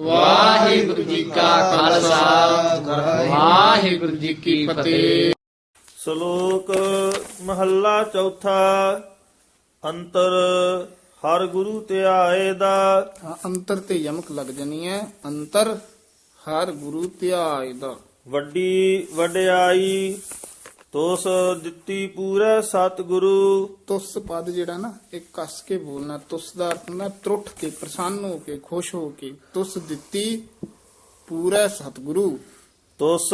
ਵਾਹਿਗੁਰੂ ਜੀ ਕਾ ਖਾਲਸਾ। ਵਾਹਿਗੁਰੂ ਜੀ ਕੀ ਫਤਿਹ। ਸ਼ਲੋਕ ਮਹੱਲਾ ਚੌਥਾ ਅੰਤਰ ਹਰ ਗੁਰੂ ਧਿਆਏ ਦਾ। ਹਾਂ, ਅੰਤਰ ਤੇ ਯਮਕ ਲੱਗ ਜਾਣੀ ਹੈ। ਅੰਤਰ ਹਰ ਗੁਰੂ ਧਿਆਏ ਦਾ। ਵੱਡੀ ਵਡਿਆਈ ਤੋਸ ਦਿੱਤੀ ਪੂਰੇ ਸਤਿਗੁਰੂ। ਤੁਸ ਪਦ ਜਿਹੜਾ ਨਾ ਇਹ ਕੱਸ ਕੇ ਬੋਲਣਾ ਤੁਸ ਦਾ ਅਰਥ ਹੁੰਦਾ ਤਰੁੱਠ ਕੇ ਪ੍ਰਸੰਨ ਹੋ ਕੇ ਖੁਸ਼ ਹੋ ਕੇ। ਤੁਸ ਦਿੱਤੀ ਪੂਰਾ ਸਤਿਗੁਰੂ। ਤੋਸ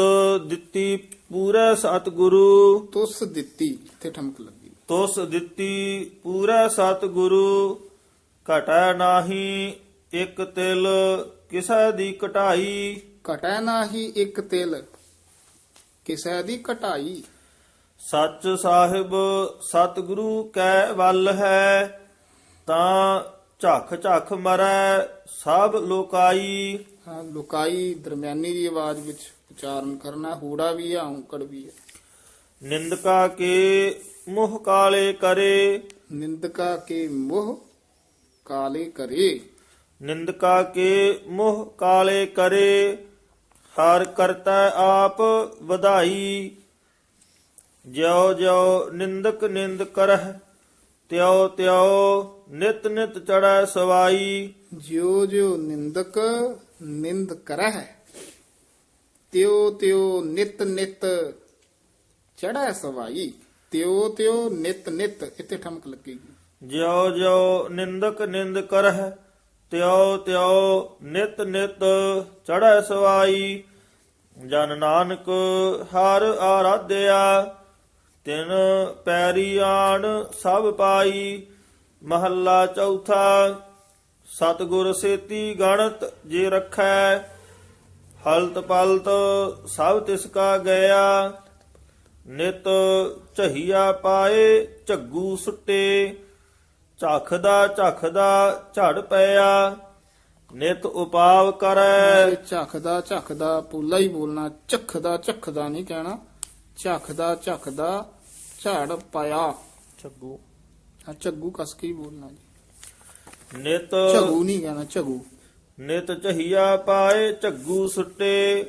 ਦਿੱਤੀ ਪੂਰੇ ਸਤਿਗੁਰੂ। ਤੁਸ ਦਿੱਤੀ ਇੱਥੇ ਠਮਕ ਲੱਗੀ। ਤੋਸ ਦਿੱਤੀ ਪੂਰੇ ਸਤਿਗੁਰੂ। ਘਟੈ ਨਾਹੀ ਇੱਕ ਤਿਲ ਕਿਸੈ ਦੀ ਕਟਾਈ ਘਟੈ ਨਾਹੀ ਇੱਕ ਤਿਲ ਕਿਸੈ ਦੀ ਘਟਾਈ। ਸੱਚ ਸਾਹਿਬ ਸਤਿਗੁਰੂ ਕੈ ਵੱਲ ਹੈ ਤਾਂ ਝੱਖ ਝੱਖ ਮਰੈ ਸਭ ਲੋਕਾਈ। ਹਾਂ, ਲੁਕਾਈ ਦਰਮਿਆਨੀ ਦੀ ਆਵਾਜ਼ ਵਿੱਚ ਉਚਾਰਨ ਕਰਨਾ ਹੂੜਾ ਵੀ ਹੈ ਔਂਕੜ ਵੀ ਹੈ ਨਿੰਦਕਾ ਕੇ ਮੁਹ ਕਾਲੇ ਕਰੇ। ਨਿੰਦਕਾ ਕੇ ਮੋਹ ਕਾਲੇ ਕਰੇ। ਨਿੰਦਕਾ ਕੇ ਮੁਹ ਕਾਲੇ ਕਰੇ। ਹਰ ਕਰਤਾ ਆਪ ਵਧਾਈ। ਜਿਉ ਜਿਉ ਨਿੰਦਕ ਨਿੰਦ ਕਰਹਿ ਤਿਉ ਤਿਉ ਨਿਤ ਨਿਤ ਚੜੈ ਸਵਾਈ। ਜਿਉ ਜਿਉ ਨਿੰਦਕ ਨਿੰਦ ਕਰਹਿ ਤਿਉ ਤਿਉ ਨਿਤ ਨਿਤ ਚੜੈ ਸਵਾਈ। ਤਿਉ ਤਿਉ ਨਿਤ ਨਿਤ ਇੱਥੇ ਠਮਕ ਲੱਗੇਗੀ। ਜਿਉ ਜਿਉ ਨਿੰਦਕ ਨਿੰਦ ਕਰਹਿ ਤਿਉ ਤਿਉ ਨਿਤ ਨਿਤ ਚੜੈ ਸਵਾਈ। ਜਨ ਨਾਨਕ ਹਰ ਆਰਾਧਿਆ ਤਿਨ ਪੈਰੀ ਆਣ ਸਭ ਪਾਈ, ਮਹੱਲਾ ਚੌਥਾ, ਸਤਿਗੁਰ ਸੇਤੀ ਗਣਤ ਜੇ ਰਖੈ, ਹਲਤ ਪਲਤ ਸਭ ਤਿਸ ਕਾ ਗਿਆ ਨਿਤ ਝਹੀਆ ਪਾਏ, ਝੱਗੂ ਸੁੱਟੇ, ਝਖਦਾ ਝਖਦਾ ਝੜ ਪਿਆ, ਨਿਤ ਉਪਾਵ ਕਰੈ। ਝਖਦਾ ਝਖਦਾ ਪੂਲਾ ਹੀ ਬੋਲਣਾ, ਝਖਦਾ ਝਖਦਾ ਨਹੀਂ ਕਹਿਣਾ, ਝਖਦਾ ਝਖਦਾ ਝੜ ਪਿਆ ਝੱਗੂ। ਹਾਂ ਝੱਗੂ ਕਸ ਕੇ ਹੀ ਬੋਲਣਾ ਜੀ। ਨਿਤ ਝਗੂ ਨਹੀਂ ਕਹਿਣਾ ਝਗੂ। ਨਿਤ ਝਹੀਆ ਪਾਏ ਝੱਗੂ ਸੁੱਟੇ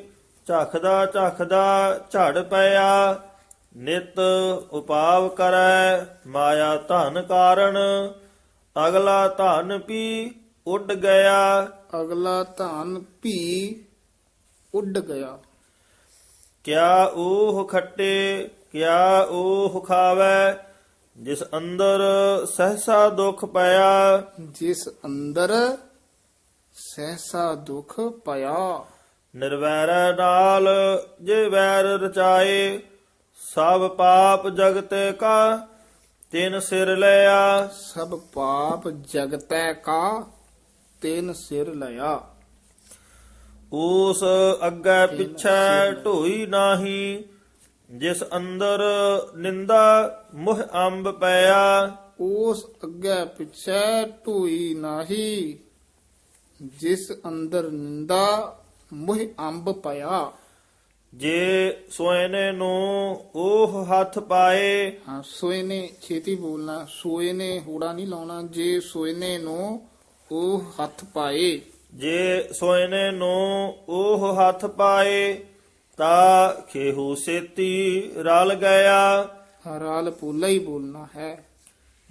ਝਖਦਾ ਝਖਦਾ ਝੜ ਪਿਆ। ਨਿਤ ਉਪਾਵ ਕਰੈ ਮਾਇਆ ਧਨ ਕਾਰਣ। ਅਗਲਾ ਧਨ ਪੀ ਉੱਡ ਗਿਆ। ਅਗਲਾ ਧਨ ਭੀ ਉੱਡ ਗਿਆ। ਕਿਆ ਉਹ ਖੱਟੇ ਕਿਆ ਉਹ ਖਾਵੈ ਜਿਸ ਅੰਦਰ ਸਹਸਾ ਦੁਖ ਪਿਆ। ਜਿਸ ਅੰਦਰ ਸਹਸਾ ਦੁਖ ਪਿਆ। ਨਿਰਵੈਰ ਨਾਲ ਜੇ ਵੈਰ ਰਚਾਏ ਸਭ ਪਾਪ ਜਗਤ ਕਾ ਤਿਨ ਸਿਰ ਲਿਆ। ਸਭ ਪਾਪ ਜਗਤੈ ਕਾ ਤੈਨ ਸਿਰ ਲਿਆ। ਉਸ ਅੱਗੇ ਪਿਛੈ ਢੋਈ ਨਾਹੀ ਜਿਸ ਅੰਦਰ ਨਿੰਦਾ ਮੁਹ ਅੰਬ ਪਿਆ ਉਸ ਅੱਗੇ ਪਿਛੈ ਢੋਈ ਨਾਹੀ ਜਿਸ ਅੰਦਰ ਨਿੰਦਾ ਮੁਹ ਅੰਬ ਪਿਆ। ਜੇ ਸੋਇਨੇ ਨੂੰ ਉਹ ਹੱਥ ਪਾਏ ਹਾਂ ਸੋਏ ਨੇ ਛੇਤੀ ਬੋਲਣਾ ਸੋਏ ਨੇ ਹੂੜਾ ਨਹੀਂ ਲਾਉਣਾ ਜੇ ਸੋਏ ਨੇ ਨੂੰ ਉਹ ਹੱਥ ਪਾਏ। ਜੇ ਸੋਇਨੇ ਨੂੰ ਉਹ ਹੱਥ ਪਾਏ ਤਾ ਖੇਹੂ ਸੇਤੀ ਰਲ ਗਿਆ। ਹਰਾਲ ਪੂਲਾ ਹੀ ਬੋਲਣਾ ਹੈ।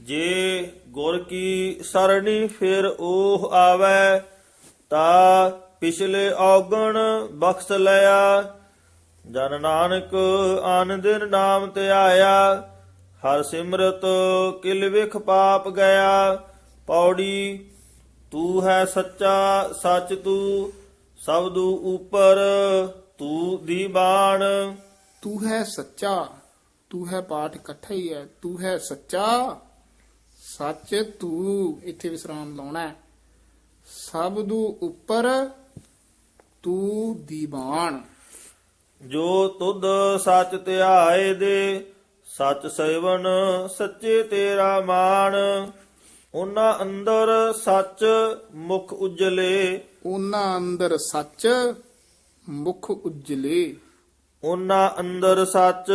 ਜੇ ਗੁਰ ਕੀ ਸਰਣੀ ਫਿਰ ਉਹ ਆਵੇ। ਤਾ ਪਿਛਲੇ ਔਗਣ ਬਖਸ਼ ਲਿਆ। ਜਨ ਨਾਨਕ ਆਨ ਦਿਨ ਨਾਮ ਤੇ ਆਇਆ। ਹਰ ਸਿਮਰਤ ਕਿਲ ਵਿਖ ਪਾਪ ਗਿਆ। ਪੌੜੀ ਤੂੰ ਹੈ ਸੱਚਾ ਸੱਚ ਤੂੰ ਸਬਦੂ ਉਪਰ ਤੂੰ ਦੀਵਾਨ ਤੂੰ ਹੈ ਸੱਚਾ ਤੂੰ ਹੈ ਪਾਠ ਇਕੱਠਾ ਹੀ ਹੈ। ਤੂੰ ਹੈ ਸੱਚਾ ਸੱਚ ਤੂੰ। ਇੱਥੇ ਵਿਸਰਾਮ ਲਾਉਣਾ ਹੈ। ਸਭ ਨੂੰ ਉੱਪਰ ਤੂੰ ਦੀਵਾਨ ਜੋ ਤੁਧ ਸੱਚ ਧਿਆਏ ਦੇ ਸੱਚ ਸੇਵਨ ਸੱਚੇ ਤੇਰਾ ਮਾਣ। ਉਹਨਾਂ ਅੰਦਰ ਸੱਚ ਮੁਖ ਉਜਲੇ ਉਹਨਾਂ ਅੰਦਰ ਸੱਚ ਮੁਖ ਉਜਲੇ। ਉਹਨਾਂ ਅੰਦਰ ਸੱਚ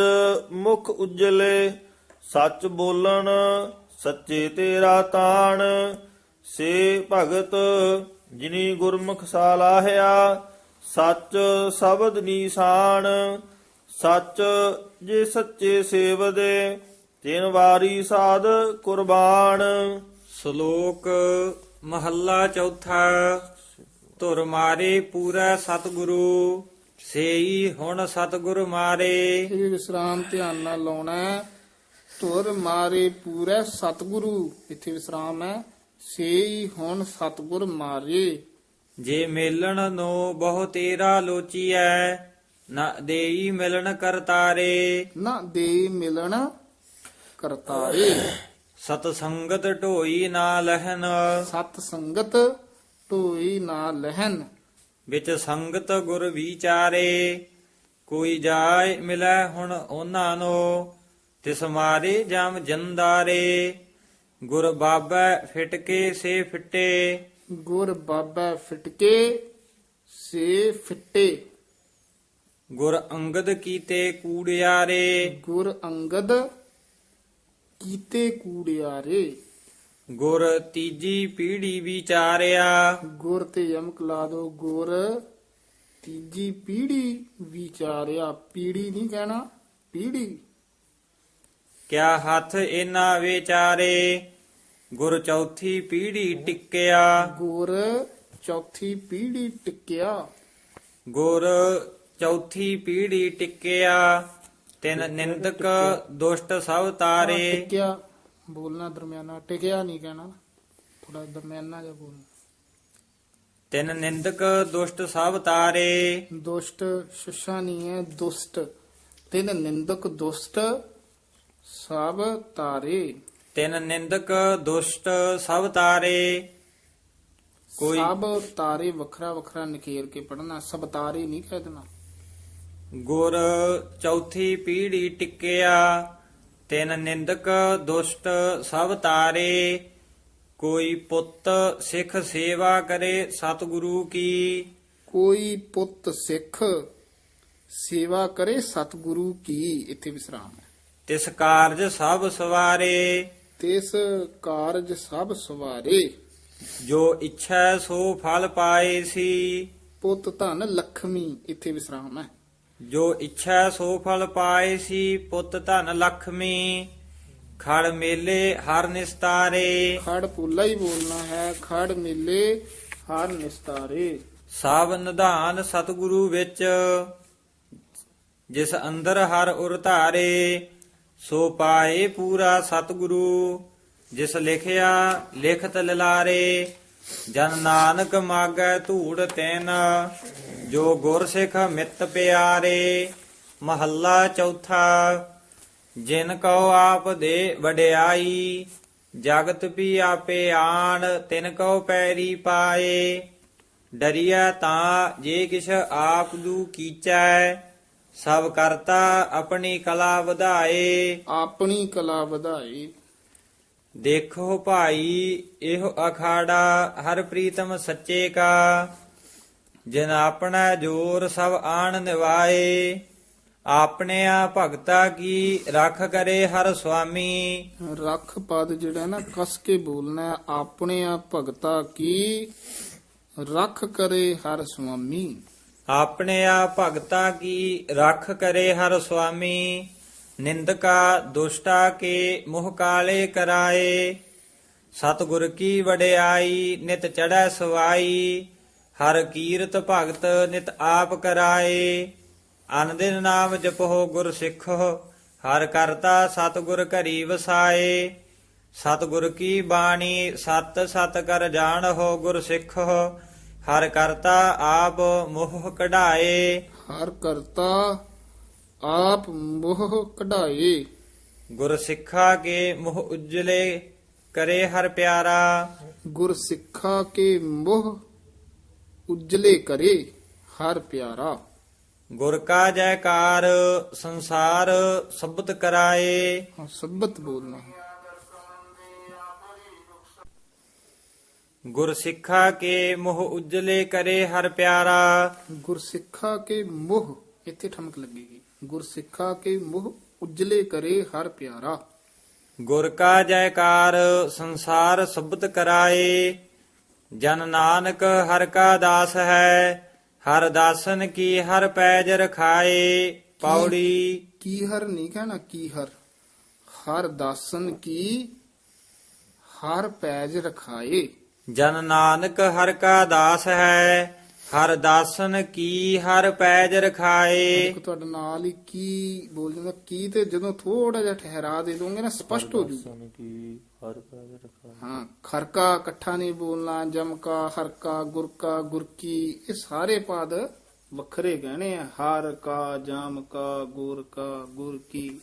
ਮੁਖ ਉਜਲੇ। ਸੱਚ ਬੋਲਣ ਸੱਚੇ ਤੇਰਾ ਤਾਣ। ਸੇ ਭਗਤ ਜਿਨੀ ਗੁਰਮੁਖ ਸਾਲਾਹਿਆ। ਸੱਚ ਸ਼ਬਦ ਨੀਸਾਨ। ਸੱਚ ਜੇ ਸੱਚੇ ਸੇਵਦੇ ਤਿਨ ਵਾਰੀ ਸਾਧ ਕੁਰਬਾਨ। ਸ਼ਲੋਕ ਮਹੱਲਾ ਚੌਥਾ। ਧੁਰ ਮਾਰੇ ਪੂਰਾ ਸਤਿਗੁਰੂ ਸੇਈ ਹੁਣ ਸਤਿਗੁਰ ਮਾਰੇ। ਇਹ ਵਿਸਰਾਮ ਧਿਆਨ ਨਾਲ ਲਾਉਣਾ ਧੁਰ ਮਾਰੇ ਪੂਰੇ ਸਤਿਗੁਰੂ ਇੱਥੇ ਵਿਸਰਾਮ ਹੈ। ਸੇਈ ਹੁਣ ਸਤਿਗੁਰ ਮਾਰੇ। ਜੇ ਮੇਲਣ ਨੂੰ ਬਹੁ ਤੇਰਾ ਲੋਚੀਐ ਨਾ ਦੇਈ ਮਿਲਣ ਕਰਤਾਰੇ। ਨਾ ਦੇ ਮਿਲਣ ਕਰਤਾਰੇ। ਸਤ ਸੰਗਤ ਢੋਈ ਨਾ ਲਹਨ ਸਤ ਸੰਗਤ ਢੋਈ ਨਾ ਲਹਨ। ਵਿੱਚ ਸੰਗਤ ਗੁਰ ਵਿਚਾਰੇ ਕੋਈ ਜਾਏ ਮਿਲੈ ਹੁਣ ਉਹਨਾਂ ਨੂੰ ਤਿਸ ਮਾਰੇ ਜਮ ਜੰਦਾਰੇ। ਗੁਰ ਬਾਬਾ ਫਿਟ ਕੇ ਸੇ ਫਿੱਟੇ। ਗੁਰ ਬਾਬਾ ਫਿਟਕੇ ਸੇ ਫਿੱਟੇ। ਗੁਰ ਅੰਗਦ ਕੀਤੇ ਕੂੜਿਆਰੇ। ਗੁਰ ਅੰਗਦ ਕੀਤੇ ਕੂੜਿਆਰੇ। ਗੁਰ ਤੀਜੀ ਪੀੜੀ ਵਿਚਾਰਿਆ। ਗੁਰ ਤੇ ਯਮਕ ਲਾ ਦੋ ਗੁਰ ਤੀਜੀ ਪੀੜੀ ਵਿਚਾਰਿਆ। ਪੀੜੀ ਨਹੀਂ ਕਹਿਣਾ ਪੀੜੀ ਕਿਆ ਹੱਥ ਇਨਾ ਵਿਚਾਰੇ? ਗੁਰ ਚੌਥੀ ਪੀੜੀ ਟਿਕਿਆ। ਗੁਰ ਚੌਥੀ ਪੀੜੀ ਟਿਕਿਆ। ਗੁਰ ਚੌਥੀ ਪੀੜੀ ਟਿਕਿਆ। ਤਿਨ ਨਿੰਦਕ ਦੁਸ਼ਟ ਸਭ ਤਾਰੇ। ਟਿਕਿਆ। ਬੋਲਣਾ ਦਰਮਿਆਨਾ ਟਿਕਿਆ ਨਹੀਂ ਕਹਿਣਾ। ਥੋੜਾ ਦਰਮਿਆਨਾ ਜਿਹਾ ਬੋਲਣਾ ਤਿਨ ਨਿੰਦਕ ਦੁਸ਼ਟ ਸਭ ਤਾਰੇ। ਦੁਸ਼ਟ ਸ਼ੁਸ਼ਾ ਨਹੀਂ ਹੈ ਦੁਸ਼ਟ। ਤਿਨ ਨਿੰਦਕ ਦੁਸ਼ਟ ਸਭ ਤਾਰੇ। ਤਿਨ ਨਿੰਦਕ ਦੁਸ਼ਟ ਸਭ ਤਾਰੇ। ਕੋਈ ਸਭ ਤਾਰੇ ਵੱਖਰਾ ਵੱਖਰਾ ਨਕੇਰ ਕੇ ਪੜਨਾ ਸਭ ਤਾਰੇ ਨਹੀਂ ਕਹਿ ਦੇਣਾ। ਗੁਰ ਚੌਥੀ ਪੀੜੀ ਟਿਕਿਆ। ਤਿਨ ਨਿੰਦਕ ਦੁਸ਼ਟ ਸਭ ਤਾਰੇ ਕੋਈ ਪੁੱਤ ਸਿੱਖ ਸੇਵਾ ਕਰੇ ਸਤਿਗੁਰੂ ਕੀ। ਕੋਈ ਪੁੱਤ ਸਿੱਖ ਸੇਵਾ ਕਰੇ ਸਤਿਗੁਰੂ ਕੀ ਇੱਥੇ ਵਿਸਰਾਮ ਹੈ। ਤਿਸ ਕਾਰਜ ਸਭ ਸਵਾਰੇ। ਤਿਸ ਕਾਰਜ ਸਭ ਸਵਾਰੇ। ਜੋ ਇੱਛਾ ਸੋ ਫਲ ਪਾਏ ਸੀ। ਪੁੱਤ ਧਨ ਲਖਮੀ ਇੱਥੇ ਵਿਸਰਾਮ ਹੈ। ਜੋ ਇੱਛਾ ਸੋ ਫਲ ਪਾਏ ਸੀ ਪੁੱਤ ਧਨ ਲਖਮੀ ਖੜ ਮੇਲੇ ਹਰ ਨਿਸਤਾਰੇ। ਖੜ ਪੁੱਲਾ ਹੀ ਬੋਲਣਾ ਹੈ ਖੜ ਮਿਲੇ ਹਰ ਨਿਸਤਾਰੇ। ਸਭ ਨਿਧਾਨ ਸਤਿਗੁਰੂ ਵਿੱਚ ਜਿਸ ਅੰਦਰ ਹਰ ਉਰ ਧਾਰੇ ਸੋ ਪਾਏ ਪੂਰਾ ਸਤਿਗੁਰੂ ਜਿਸ ਲਿਖਿਆ ਲਿਖਤ ਲਲਾਰੇ। ਜਨ ਨਾਨਕ ਮਾਗੈ ਧੂੜ ਤੈਨ, ਜੋ ਗੁਰ ਸਿੱਖ ਮਿੱਤ ਪਿਆਰੇ, ਮਹੱਲਾ ਚੌਥਾ, ਜਿਨ ਕਉ ਆਪ ਦੇ ਵਡਿਆਈ, ਜਗਤ ਵੀ ਆਪੇ ਆਣ, ਤਿਨ ਕਉ ਪੈਰੀ ਪਾਏ। ਡਰੀਆ ਤਾਂ ਜੇ ਕਿਛ ਆਪ ਦੂ ਕੀਚੈ, ਸਭ ਕਰਤਾ ਆਪਣੀ ਕਲਾ ਵਧਾਏ। ਆਪਣੀ ਕਲਾ ਵਧਾਈ ਦੇਖੋ ਭਾਈ ਇਹੋ ਅਖਾੜਾ ਹਰ ਪ੍ਰੀਤਮ ਸੱਚੇ ਕਾ। ਜਿਨ ਆਪਣਾ ਜੋਰ ਸਭ ਆਣ ਨਿਵਾਏ ਆਪਣੇ ਆ ਭਗਤਾ ਕੀ ਰੱਖ ਕਰੇ ਹਰ ਸੁਆਮੀ। ਰੱਖ ਪਦ ਜਿਹੜਾ ਨਾ ਕਸ ਕੇ ਬੋਲਣਾ ਆਪਣੇ ਆ ਭਗਤਾ ਕੀ ਰੱਖ ਕਰੇ ਹਰ ਸੁਆਮੀ। ਆਪਣੇ ਆ ਭਗਤਾ ਕੀ ਰੱਖ ਕਰੇ ਹਰ ਸੁਆਮੀ। ਨਿੰਦਕਾ ਦੁਸ਼ਟਾ ਕੇ ਮੁਹ ਕਾਲੇ ਕਰਾਏ। ਸਤਿਗੁਰ ਕੀ ਵਡਿਆਈ, ਨਿਤ ਚੜੈ ਸਵਾਈ। ਹਰ ਕੀਰਤ ਭਗਤ ਨਿਤ ਆਪ ਕਰਾਏ। ਅਨ ਦਿਨ ਨਾਮ ਜਪੋ ਗੁਰ ਸਿੱਖੋ, ਹਰ ਕਰਤਾ ਸਤਿਗੁਰ ਘਰੀ ਵਸਾਏ। ਸਤਿਗੁਰ ਕੀ ਬਾਣੀ, ਸਤ ਸਤ ਕਰ ਜਾਣੋ ਗੁਰ ਸਿੱਖੋ, ਹਰ ਕਰਤਾ ਆਪ ਮੋਹ ਕਢਾਏ। ਹਰ ਕਰਤਾ ਆਪ ਮੋਹ ਕਢਾਏ ਗੁਰ ਸਿੱਖਾ ਕੇ ਮੋਹ ਉਜਲੇ ਕਰੇ ਹਰ ਪਿਆਰਾ ਗੁਰ ਸਿੱਖਾ ਕੇ ਮੋਹ ਉਜਲੇ ਕਰੇ ਹਰ ਪਿਆਰਾ ਗੁਰ ਕਾ ਜੈਕਾਰ ਸੰਸਾਰ ਸਬਤ ਕਰਾਏ ਹਾਂ, ਸਬਤ ਬੋਲਣਾ ਹੈ। ਗੁਰ ਸਿੱਖਾ ਕੇ ਮੋਹ ਉਜਲੇ ਕਰੇ ਹਰ ਪਿਆਰਾ ਗੁਰ ਸਿੱਖਾ ਕੇ ਮੋਹ ਇੱਥੇ ਠਮਕ ਲੱਗੇਗੀ ਗੁਰ ਸਿੱਖਾ ਕੇ ਮੋਹ ਉਜਲੇ ਕਰੇ ਹਰ ਪਿਆਰਾ। ਗੁਰ ਕਾ ਜੈਕਾਰ ਸੰਸਾਰ ਸਬਤ ਕਰਾਏ ਜਨ ਨਾਨਕ ਹਰ ਕਾ ਦਾਸ ਹੈ ਹਰ ਦਾਸਨ ਕੀ ਹਰ ਪੈਜ ਰਖਾਏ ਪੌੜੀ। ਕੀ ਹਰ ਨਹੀਂ ਕਹਿਣਾ ਕੀ ਹਰ ਹਰ ਦਾਸਨ ਕੀ ਹਰ ਪੈਜ ਰਖਾਏ। ਜਨ ਨਾਨਕ ਹਰ ਕਾ ਦਾਸ ਹੈ ਹਰ ਦਾਸਨ ਕੀ ਹਰ ਪੈਜ ਰਖਾਏ। ਇੱਕ ਤੁਹਾਡੇ ਨਾਲ ਹੀ ਕੀ ਬੋਲ ਜਾਂਦਾ ਕੀ ਤੇ ਜਦੋਂ ਥੋੜਾ ਜਿਹਾ ਠਹਿਰਾ ਦੇ ਦੋਗੇ ਨਾ ਸਪਸ਼ਟ ਹੋ ਜੂ ਕੀ ਹਰ ਹਾਂ ਖਰਕਾ ਇਕੱਠਾ ਨਹੀਂ ਬੋਲਣਾ ਜਮਕਾ ਹਰਕਾ ਗੁਰਕਾ ਗੁਰਕੀ ਇਹ ਸਾਰੇ ਪਦ ਵੱਖਰੇ ਗਹਿਣੇ ਆ। ਹਰ ਕਾ ਜਾਮਕਾ ਗੁਰਕਾ ਗੁਰਕੀ।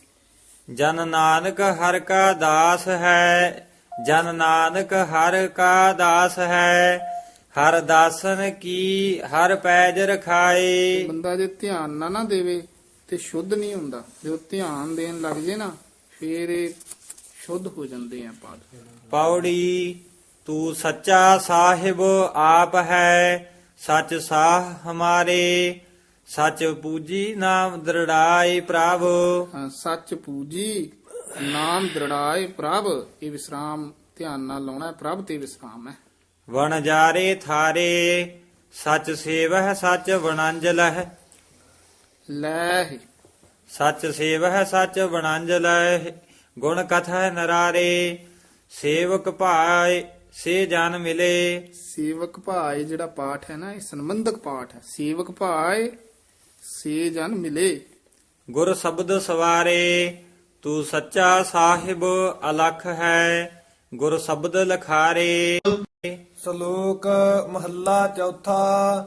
ਜਨ ਨਾਨਕ ਹਰ ਕਾ ਦਾਸ ਹੈ ਜਨ ਨਾਨਕ ਹਰ ਕਾ ਦਾਸ ਹੈ ਹਰ ਦਾਸਨ ਕੀ ਹਰ ਪੈਜ ਰਖਾਏ ਬੰਦਾ ਜੇ ਧਿਆਨ ਨਾ ਨਾ ਦੇਵੇ ਤੇ ਸ਼ੁੱਧ ਨਹੀਂ ਹੁੰਦਾ। ਜਦੋਂ ਧਿਆਨ ਦੇਣ ਲੱਗ ਜੇ ਨਾ ਫੇਰ ਇਹ ਸ਼ੁੱਧ ਹੋ ਜਾਂਦੇ ਆ ਪਦ ਪੌੜੀ ਤੂੰ ਸੱਚਾ ਸਾਹਿਬ ਆਪ ਹੈ ਸੱਚ ਸਾਹ ਹਮਾਰੇ ਸੱਚ ਪੂਜੀ ਨਾਮ ਦ੍ਰਿੜਾਈ ਪ੍ਰਭ। ਹਾਂ, ਸੱਚ ਪੂਜੀ ਨਾਮ ਦ੍ਰਿੜਾਏ ਪ੍ਰਭ ਇਹ ਵਿਸਰਾਮ ਧਿਆਨ ਨਾਲ ਲਾਉਣਾ ਹੈ, ਪ੍ਰਭ ਤੇ ਵਿਸਰਾਮ ਹੈ। ਵਣ ਜਾਰੇ ਥਾਰੇ ਸੱਚ ਸੇਵਹ ਸੱਚ ਵਣੰਜਲਹ। ਲੈ ਹੀ। ਸੱਚ ਸੇਵਹ ਸੱਚ ਵਣੰਜਲਹ। ਗੁਣ ਕਥਾ ਨਰਾਰੇ ਸੇਵਕ ਭਾਏ ਸੇ ਜਨ ਮਿਲੇ। ਸੇਵਕ ਭਾਏ ਜਿਹੜਾ ਪਾਠ ਹੈ ਨਾ ਇਹ ਸੰਬੰਧਕ ਪਾਠ ਹੈ। ਸੇਵਕ ਭਾਏ ਸੇ ਜਨ ਮਿਲੇ। ਗੁਰ ਸ਼ਬਦ ਸਵਾਰੇ ਤੂੰ ਸੱਚਾ ਸਾਹਿਬ ਅਲਖ ਹੈ। ਗੁਰ ਸ਼ਬਦ ਲਖਾਰੇ। ਸ਼ਲੋਕ ਮਹੱਲਾ ਚੌਥਾ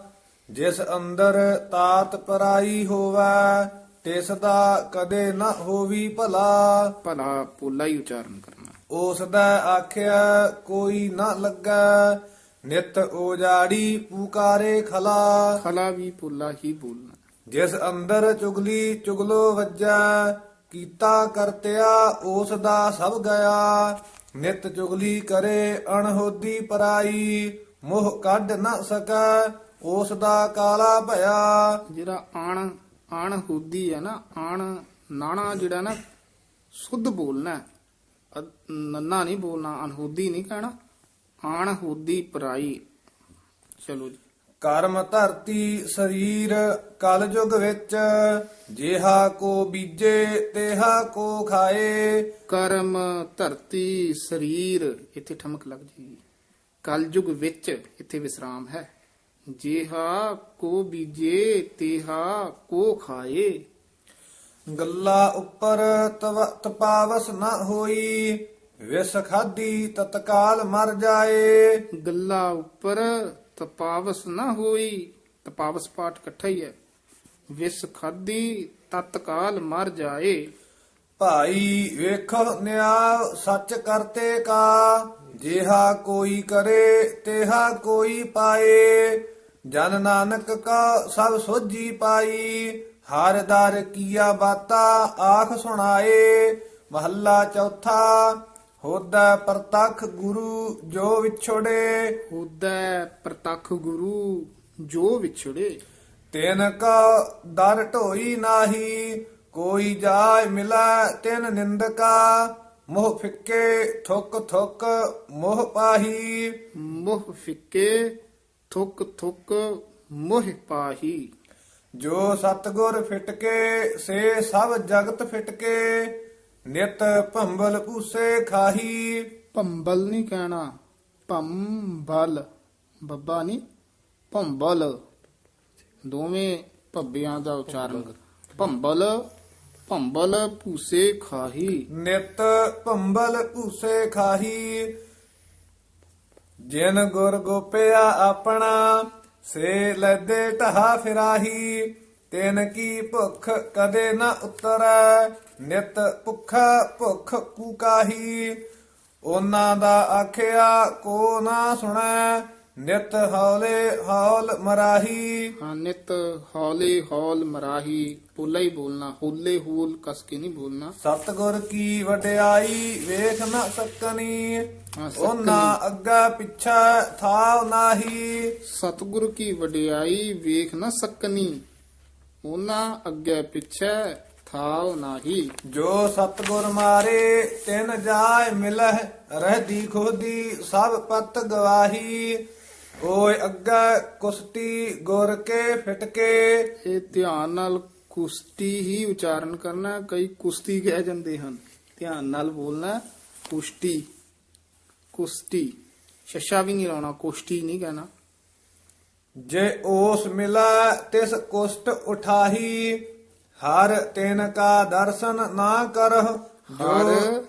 ਜਿਸ ਅੰਦਰ ਤਾਤ ਪਰਾਈ ਹੋਵੇ ਤਿਸ ਦਾ ਕਦੇ ਨਾ ਹੋਵੀ ਭਲਾ। ਭਲਾ ਪੋਲਾ ਹੀ ਉਚਾਰਨ ਕਰਨਾ। ਉਸ ਦਾ ਆਖਿਆ ਕੋਈ ਨਾ ਲੱਗਾ ਨਿਤ ਉਜਾੜੀ ਪੁਕਾਰੇ ਖਲਾ। ਖਲਾ ਵੀ ਪੋਲਾ ਹੀ ਬੋਲਣਾ। ਜਿਸ ਅੰਦਰ ਚੁਗਲੀ ਚੁਗਲੋ ਵੱਜਾ ਕੀਤਾ ਕਰਤਿਆ ਉਸ ਦਾ ਸਭ ਗਿਆ। ਨਿਤ ਚੁਗਲੀ ਕਰੇ ਅਣਹੋਦੀ ਪਰਾਈ, ਮੋਹ ਕੱਢ ਨਾ ਸਕੈ ਉਸ ਦਾ ਕਾਲਾ ਭਇਆ। ਜਿਹੜਾ ਆਣ ਆਣ ਹੁਦੀ ਹੈ ਨਾ, ਆਣ ਨਾਣਾ ਜਿਹੜਾ ਨਾ, ਸੁੱਧ ਬੋਲਣਾ ਹੈ। ਅ- ਨੰਨਾ ਨਹੀਂ ਬੋਲਣਾ ਅਨਹੋਦੀ ਨਹੀਂ ਕਹਿਣਾ। ਆਣ ਹੁਦੀ ਪਰਾਈ। ਚਲੋ ਜੀ। ਕਰਮ ਧਰਤੀ ਸਰੀਰ ਕਲ ਯੁਗ ਵਿੱਚ ਜਿਹਾ ਕੋ ਬੀਜੇ ਤੇਹਾ ਕੋ ਖਾਏ। ਕਰਮ ਧਰਤੀ ਸਰੀਰ ਇੱਥੇ ਠਮਕ ਲੱਗ ਜੀ। ਕਲਯੁਗ ਵਿੱਚ ਇੱਥੇ ਵਿਸਰਾਮ ਹੈ। ਜੇਹਾ ਕੋ ਬੀਜੇ ਤੇਹਾ ਕੋ ਖਾਏ। ਗੱਲਾ ਉੱਪਰ ਤਪਾਵਸ ਨਾ ਹੋਈ ਵਿਸ ਖਾਦੀ ਤਤਕਾਲ ਮਰ ਜਾਏ। ਗੱਲਾ ਉੱਪਰ ਤਪਾਵਸ ਨਾ ਹੋਈ, ਤਪਾਵਸ ਪਾਠ ਇਕੱਠਾ ਹੀ ਹੈ। ਵਿਸ ਖਾਦੀ ਤਤਕਾਲ ਮਰ ਜਾਏ। ਭਾਈ ਵੇਖੋ ਨਿਆ ਸੱਚ ਕਰਤੇ ਕਾ, ਜਿਹਾ ਕੋਈ ਕਰੇ, ਤੇਹਾ ਕੋਈ ਪਾਏ। ਜਨ ਨਾਨਕ ਕਾ ਸਭ ਸੋਜੀ ਪਾਈ, ਹਰ ਦਰ ਕੀਆ ਬਾਤਾ ਆਖ ਸੁਣਾਏ। ਮਹੱਲਾ ਚੌਥਾ ਹੋਦਾ ਪ੍ਰਤਖ ਗੁਰੂ ਜੋ ਵਿਛੋੜੇ। ਹੁਦੈ ਪ੍ਰਤੱਖ ਗੁਰੂ ਜੋ ਵਿਛੜੇ। ਤਿਨ ਕਾ ਦਰ ਢੋਈ ਨਾਹੀ ਕੋਈ ਜਾਇ ਮਿਲੈ ਤਿਨ ਨਿੰਦਕਾ। ਮੋਹ ਫਿੱਕੇ ਥੁਕ ਥੁਕ ਮੋਹ ਪਾਹੀ। ਮੋਹ ਫਿੱਕੇ ਥੁਕ ਥੁਕ ਮੋਹ ਪਾਹੀ। ਜੋ ਸਤਗੁਰ ਫਿਟਕੇ ਸੇ ਸਭ ਜਗਤ ਫਿਟਕੇ। ਨਿਤ ਭੰਬਲ ਪੂਸੇ ਖਾਹੀ। ਭੰਬਲ ਨਹੀਂ ਕਹਿਣਾ ਭੰਬਲ। ਬੱਬਾ ਨਹੀਂ ਭੰਬਲ। ਦੋਵੇਂ ਭੱਬਿਆਂ ਦਾ ਉਚਾਰਨ। ਭੰਬਲ। ਭੰਬਲ ਭੂਸੇ ਖਾਹੀ। ਨਿਤ ਭੰਬਲ ਪੂਸੇ ਖਾਹੀ। ਜਿਨ ਗੁਰ ਗੋਪਿਆ ਆਪਣਾ ਸੇ ਲੈਦੇ ਢਹਾ ਫਿਰਾਹੀ। ਤਿਨ ਕੀ ਭੁਖ ਕਦੇ ਨਾ ਉਤਰੈ ਨਿਤ ਭੁਖਾ ਭੁਖ ਕੂਕਾਹੀ ਉਹਨਾਂ ਦਾ ਆਖਿਆ ਕੋ ਨਾ ਸੁਣੈ ਨਿਤ ਹੌਲੇ ਹੌਲ ਮਰਾਹੀ। ਹਾਂ ਨਿਤ ਹੌਲੇ ਹੌਲ ਮਰਾਹੀ ਪੋਲਾ ਹੀ ਬੋਲਣਾ ਹੋਲੇ ਹੂਲ ਕਸ ਕੇ ਨਹੀਂ ਬੋਲਣਾ। ਸਤਗੁਰ ਕੀ ਵਡਿਆਈ ਵੇਖ ਨਾ ਸਕਨੀ? ਹਾਂ, ਸਕਨੀ। ਉਹਨਾਂ ਅੱਗਾ ਪਿੱਛਾ ਥਾਵ ਨਾਹੀ। ਸਤਿਗੁਰ ਕੀ ਵਡਿਆਈ ਵੇਖ ਨਾ ਸਕਨੀ? ਉਹਨਾਂ ਅੱਗੇ ਪਿੱਛੇ ਥਾਵ ਨਾਹੀ। ਜੋ ਸਤਗੁਰ ਮਾਰੇ ਤਿਨ ਜਾਇ ਮਿਲਹਿ ਰਹਦੀ ਖੋਦੀ ਸਭ ਪਤ ਗਵਾਹੀ। ਓਏ ਅੱਗਾ ਕੁਸਤੀ ਗੁਰ ਕੇ ਫਿਟਕੇ। ਇਹ ਧਿਆਨ ਨਾਲ ਕੁਸ਼ਤੀ ਹੀ ਉਚਾਰਨ ਕਰਨਾ ਕਈ ਕੁਸ਼ਤੀ ਕਹਿ ਜਾਂਦੇ ਹਨ। ਧਿਆਨ ਨਾਲ ਬੋਲਣਾ ਕੁਸ਼ਤੀ। ਕੁਸ਼ਤੀ। ਸ਼ਸ਼ਾ ਵੀ ਨਹੀਂ ਲਾਉਣਾ ਕੁਸ਼ਤੀ ਨਹੀਂ ਕਹਿਣਾ। ਜੇ ਓਸ ਮਿਲਾ ਤਿਸ ਕੁਸਟ ਉਠਾਹੀ ਹਰ ਤਿਨ ਕਾ ਦਰਸ਼ਨ ਨਾ ਕਰਹ। ਹਰ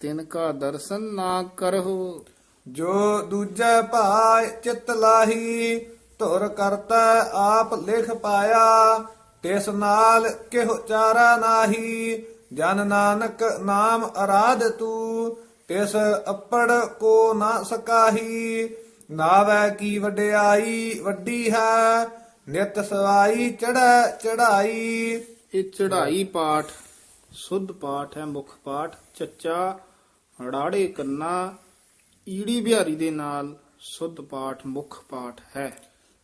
ਤਿਨ ਕਾ ਦਰਸ਼ਨ ਨਾ ਕਰਹੁ। ਜੋ ਦੂਜੈ ਭਾਇ ਚਿਤ ਲਾਹੀ ਧੁਰ ਕਰਤਾ ਆਪ ਲਿਖ ਪਾਇਆ। ਤਿਸ ਨਾਲ ਕਿਹੁ ਚਾਰਾ ਨਾਹੀ ਜਨ ਨਾਨਕ ਨਾਮ ਅਰਾਧ ਤੂ। ਤਿਸ ਅੱਪੜ ਕੋ ਨਾ ਸਕਾਹੀ ਨਾਵੈ ਕੀ ਵਡਿਆਈ ਵੱਡੀ ਹੈ ਨਿਤ ਸਵਾਈ ਚੜੈ ਚੜਾਈ ਇਹ ਚੜਾਈ ਪਾਠ ਸੁੱਧ ਪਾਠ ਹੈ ਮੁੱਖ ਪਾਠ ਚੱਚਾ ਰਾੜੇ ਕੰਨਾ ਈੜੀ ਬਿਹਾਰੀ ਦੇ ਨਾਲ ਸੁੱਧ ਪਾਠ ਮੁੱਖ ਪਾਠ ਹੈ।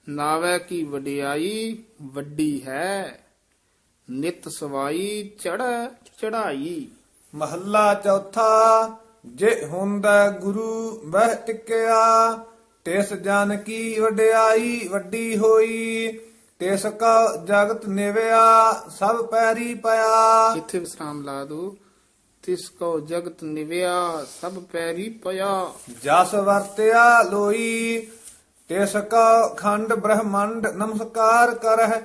ਨਾਵੈ ਕੀ ਵਡਿਆਈ ਵੱਡੀ ਹੈ ਨਿਤ ਸਵਾਈ ਚੜ੍ਹ ਚੜਾਈ ਮਹੱਲਾ ਚੌਥਾ ਜੇ ਹੁੰਦਾ ਗੁਰੂ ਬਹਿ ਟਿਕਿਆ। ਤਿਸ ਜਨ ਕੀ ਵਡਿਆਈ ਵੱਡੀ ਹੋਈ ਤਿਸ ਕਾ ਜਗਤ ਨਿਵਿਆ ਸਭ ਪੈਰੀ ਪਿਆ। ਇੱਥੇ ਵਿਸਰਾਮ ਲਾ ਦੋ ਤਿਸ ਕੋ ਜਗਤ ਨਿਵਿਆ ਸਭ ਪੈਰੀ ਪਿਆ। ਜਸ ਵਰਤਿਆ ਲੋਈ ਤਿਸ ਕਾ ਖੰਡ ਬ੍ਰਹਮੰਡ ਨਮਸਕਾਰ ਕਰਹਿ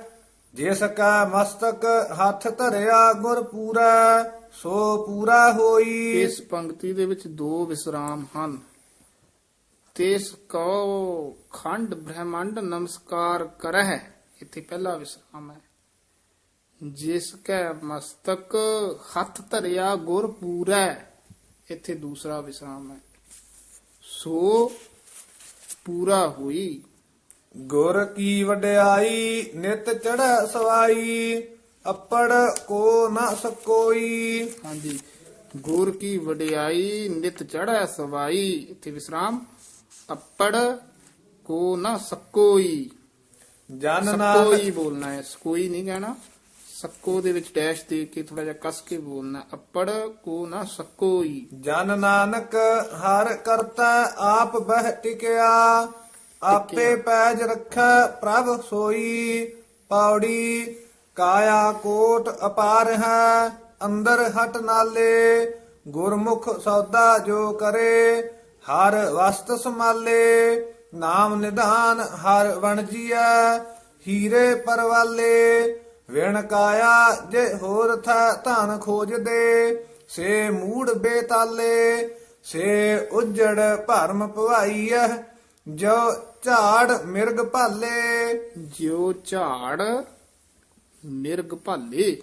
ਜਿਸ ਕਾ ਮਸਤਕ ਹੱਥ ਧਰਿਆ ਗੁਰ ਪੂਰਾ ਸੋ ਪੂਰਾ ਹੋਈ। ਇਸ ਪੰਕਤੀ ਦੇ ਵਿੱਚ ਦੋ ਵਿਸਰਾਮ ਹਨ। ਤਿਸ ਕੋ ਖੰਡ ਬ੍ਰਹਮੰਡ ਨਮਸਕਾਰ ਕਰਹਿ। ਇੱਥੇ ਪਹਿਲਾ ਵਿਸਰਾਮ ਹੈ। ਜਿਸ ਕੈ ਮਸਤਕ ਹੱਥ ਧਰਿਆ ਗੁਰ ਪੂਰੈ। ਇੱਥੇ ਦੂਸਰਾ ਵਿਸਰਾਮ ਹੈ। ਸੋ ਪੂਰਾ ਹੋਈ। ਗੁਰ ਕੀ ਵਡਿਆਈ ਨਿਤ ਚੜ੍ਹ ਸਵਾਈ ਅੱਪੜ ਕੋ ਨਾ ਸਕੋਈ। ਹਾਂਜੀ। ਗੁਰ ਕੀ ਵਡਿਆਈ ਨਿਤ ਚੜ੍ਹੈ ਸਵਾਈ। ਇੱਥੇ ਵਿਸਰਾਮ। ਅੱਪੜ ਕੋ ਨਾ ਸਕੋਈ। ਜਨ ਸਕੋਈ ਬੋਲਣਾ ਹੈ ਸਕੋਈ ਨਹੀਂ ਕਹਿਣਾ। ਸਕੋ ਦੇ ਵਿੱਚ ਡੈਸ਼ ਦੇ ਕੇ ਥੋੜਾ ਜਿਹਾ ਕਸ ਕੇ ਬੋਲਣਾ। ਅੱਪੜ ਕੋ ਨਾ ਸਕੋਈ। ਜਨ ਨਾਨਕ ਹਰ ਕਰਤਾ ਆਪ ਬਹਿ ਟਿਕਿਆ। ਆਪੇ ਪੈਜ ਰੱਖੈ ਪ੍ਰਭ ਸੋਈ। ਪੌੜੀ ਕਾਇਆ ਕੋਟ ਅਪਾਰ ਹੈ ਅੰਦਰ ਹਟ ਨਾਲੇ। ਗੁਰਮੁਖ ਸੌਦਾ ਜੋ ਕਰੇ ਹਰ ਵਸਤ ਸਮਾਲੇ ਨਾਮ ਨਿਧਾਨ ਹਰ ਵਣਜੀਐ ਹੀਰੇ ਪਰਵਾਲੇ, ਵਿਣ ਕਾਇਆ ਜੇ ਹੋਰ ਥੈ ਧਨ ਖੋਜਦੇ, ਸੇ ਮੂੜ ਬੇਤਾਲੇ, ਸੇ ਉਜੜ ਭਰਮ ਭਵਾਈਐ ਜੋ ਝਾੜ ਮਿਰਗ ਭਾਲੇ। ਜਿਉ ਝਾੜ ਮਿਰਗ ਭਾਲੇ।